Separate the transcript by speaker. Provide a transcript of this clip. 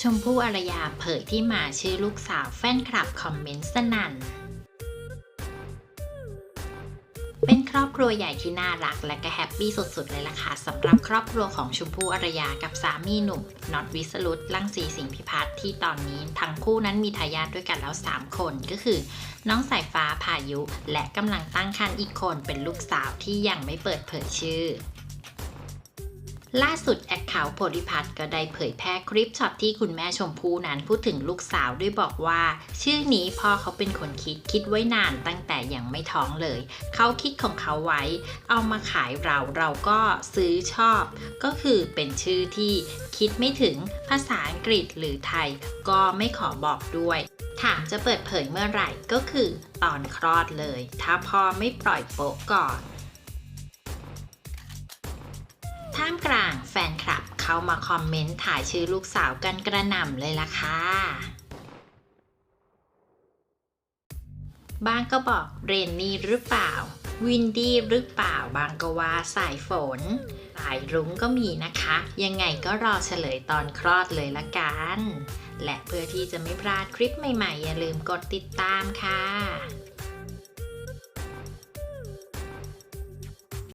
Speaker 1: ชมพู่อารยาเผยที่มาชื่อลูกสาวแฟนคลับคอมเมนต์สนั่น เป็นครอบครัวใหญ่ที่น่ารักและก็แฮปปี้สุดๆ เลยล่ะค่ะสำหรับครอบครัวของชมพู่อารยากับสามีหนุ่มน็อตวิสรุตลังสีสิงห์พิพัฒน์ที่ตอนนี้ทั้งคู่นั้นมีทายาทด้วยกันแล้ว 3 คนก็คือ น้องสายฟ้าพายุ และกำลังตั้งครรภ์อีกคนเป็นลูกสาวที่ยังไม่เปิดเผยชื่อ ล่าสุดแอคเคาท์โพธิพัฒน์ก็ได้เผยแพร่คลิปช็อตที่คุณแม่ชมพู่นั้นพูดถึงลูกสาวด้วยบอกว่า ชื่อนี้พ่อเขาเป็นคนคิดคิดไว้นานตั้งแต่ยังไม่ท้องเลย เขาคิดของเขาไว้ เอามาขายเราเราก็ซื้อชอบ ก็คือเป็นชื่อที่คิดไม่ถึงภาษาอังกฤษหรือไทย ก็ไม่ขอบอกด้วยถามจะเปิดเผยเมื่อไหร่ก็คือตอนคลอดเลย ถ้าพ่อไม่ปล่อยโป๊ะก่อน ท่ามกลางแฟนคลับเข้ามาคอมเมนต์ถ่ายชื่อลูกสาวกันกระหน่ำเลยล่ะค่ะบางก็บอกเรนนี่หรือเปล่า วินดี้หรือเปล่า บางก็ว่าสายฝน สายรุ้งก็มีนะคะ ยังไงก็รอเฉลยตอนคลอดเลยละกัน และเพื่อที่จะไม่พลาดคลิปใหม่ๆ อย่าลืมกดติดตามค่ะ